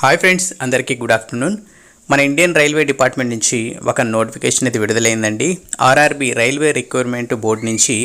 Hi friends అందరికీ good afternoon. మన Indian railway department నుంచి ఒక నోటిఫికేషన్ అయితే విడుదలైందండి. ఆర్ఆర్బి రైల్వే రిక్వైర్మెంట్ బోర్డు నుంచి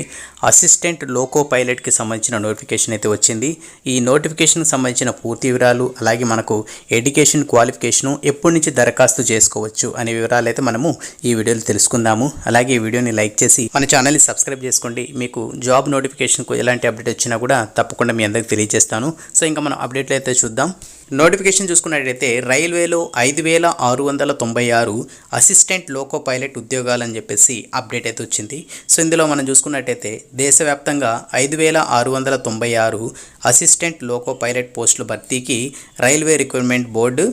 అసిస్టెంట్ లోకో పైలట్కి సంబంధించిన నోటిఫికేషన్ అయితే వచ్చింది. ఈ నోటిఫికేషన్కి సంబంధించిన పూర్తి వివరాలు అలాగే మనకు ఎడ్యుకేషన్ క్వాలిఫికేషను ఎప్పటి నుంచి దరఖాస్తు చేసుకోవచ్చు అనే వివరాలు అయితే మనము ఈ వీడియోలో తెలుసుకుందాము. అలాగే ఈ వీడియోని లైక్ చేసి మన ఛానల్ని సబ్స్క్రైబ్ చేసుకోండి. మీకు జాబ్ నోటిఫికేషన్కు ఎలాంటి అప్డేట్ వచ్చినా కూడా తప్పకుండా మీ అందరికి తెలియజేస్తాను. సో ఇంకా మనం అప్డేట్లు అయితే చూద్దాం. నోటిఫికేషన్ చూసుకున్నట్టయితే రైల్వేలో ఐదు వేల ఆరు వందల తొంభై ఆరు అసిస్టెంట్ లోకో పైలట్ ఉద్యోగాలని చెప్పేసి అప్డేట్ అయితే వచ్చింది. సో ఇందులో మనం చూసుకున్నట్టయితే దేశవ్యాప్తంగా ఐదు వేల ఆరు వందల తొంభై ఆరు అసిస్టెంట్ లోకో పైలట్ పోస్టుల భర్తీకి railway recruitment board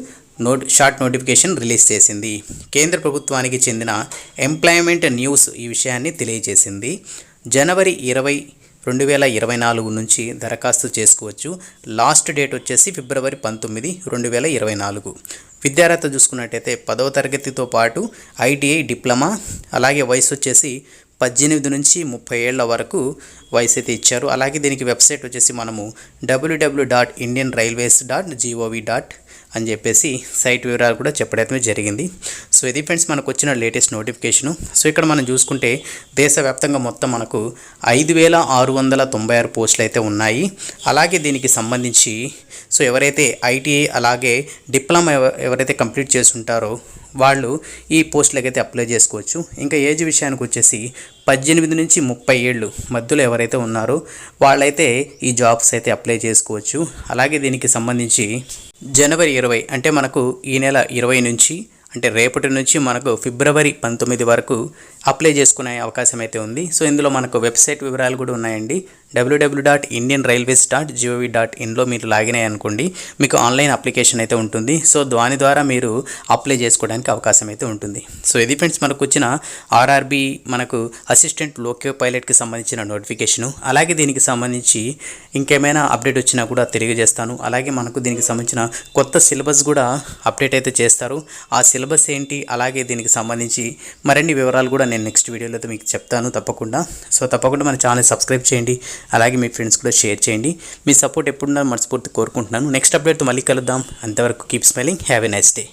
note short notification release చేసింది. కేంద్ర ప్రభుత్వానికి చెందిన ఎంప్లాయ్మెంట్ న్యూస్ ఈ విషయాన్ని తెలియజేసింది. జనవరి ఇరవై రెండు వేల ఇరవై నాలుగు నుంచి దరఖాస్తు చేసుకోవచ్చు. లాస్ట్ డేట్ వచ్చేసి ఫిబ్రవరి పంతొమ్మిది రెండు వేల ఇరవై నాలుగు. విద్యార్హత చూసుకున్నట్టయితే పదవ తరగతితో పాటు ఐటీఐ డిప్లొమా అలాగే వయసు వచ్చేసి పద్దెనిమిది నుంచి ముప్పై ఏళ్ళ వరకు వయసు అయితే ఇచ్చారు. అలాగే దీనికి వెబ్సైట్ వచ్చేసి మనము WWW dot Indian railways dot GOV dot అని చెప్పేసి సైట్ వివరాలు కూడా చెప్పడమే జరిగింది. సో ఇది ఫ్రెండ్స్ మనకు వచ్చిన లేటెస్ట్ నోటిఫికేషను. సో ఇక్కడ మనం చూసుకుంటే దేశవ్యాప్తంగా మొత్తం మనకు ఐదు వేల ఆరు వందల తొంభై ఆరు పోస్టులు అయితే ఉన్నాయి. అలాగే దీనికి సంబంధించి సో ఎవరైతే ఐటీఐ అలాగే డిప్లొమా ఎవరైతే కంప్లీట్ చేస్తుంటారో వాళ్ళు ఈ పోస్టులకైతే అప్లై చేసుకోవచ్చు. ఇంకా ఏజ్ విషయానికి వచ్చేసి పద్దెనిమిది నుంచి ముప్పై ఏళ్ళు మధ్యలో ఎవరైతే ఉన్నారో వాళ్ళైతే ఈ జాబ్స్ అయితే అప్లై చేసుకోవచ్చు. అలాగే దీనికి సంబంధించి జనవరి ఇరవై అంటే మనకు ఈ నెల ఇరవై నుంచి అంటే రేపటి నుంచి మనకు ఫిబ్రవరి పంతొమ్మిది వరకు అప్లై చేసుకునే అవకాశం అయితే ఉంది. సో ఇందులో మనకు వెబ్సైట్ వివరాలు కూడా ఉన్నాయండి. WWW dot Indian railways dot GOV dot ఇన్లో మీరు లాగిన్ అయ్యి అనుకోండి. మీకు ఆన్లైన్ అప్లికేషన్ అయితే ఉంటుంది. సో దాని ద్వారా మీరు అప్లై చేసుకోవడానికి అవకాశం అయితే ఉంటుంది. సో ఇది ఫ్రెండ్స్ మనకు వచ్చిన ఆర్ఆర్బి మనకు అసిస్టెంట్ లోకో పైలట్కి సంబంధించిన నోటిఫికేషను అలాగే దీనికి సంబంధించి ఇంకేమైనా అప్డేట్ వచ్చినా కూడా తెలియజేస్తాను. అలాగే మనకు దీనికి సంబంధించిన కొత్త సిలబస్ కూడా అప్డేట్ అయితే చేస్తారు. ఆ సిలబస్ ఏంటి అలాగే దీనికి సంబంధించి మరిన్ని వివరాలు కూడా నేను నెక్స్ట్ వీడియోలో మీకు చెప్తాను తప్పకుండా. సో తప్పకుండా మన ఛానల్ సబ్స్క్రైబ్ చేయండి అలాగే మీ ఫ్రెండ్స్ కూడా షేర్ చేయండి. మీ సపోర్ట్ ఎప్పుడున్నా మనస్ఫూర్తి కోరుకుంటున్నాను. నెక్స్ట్ అప్డేట్తో మళ్ళీ కలుద్దాం. అంతవరకు keep smiling have a nice day.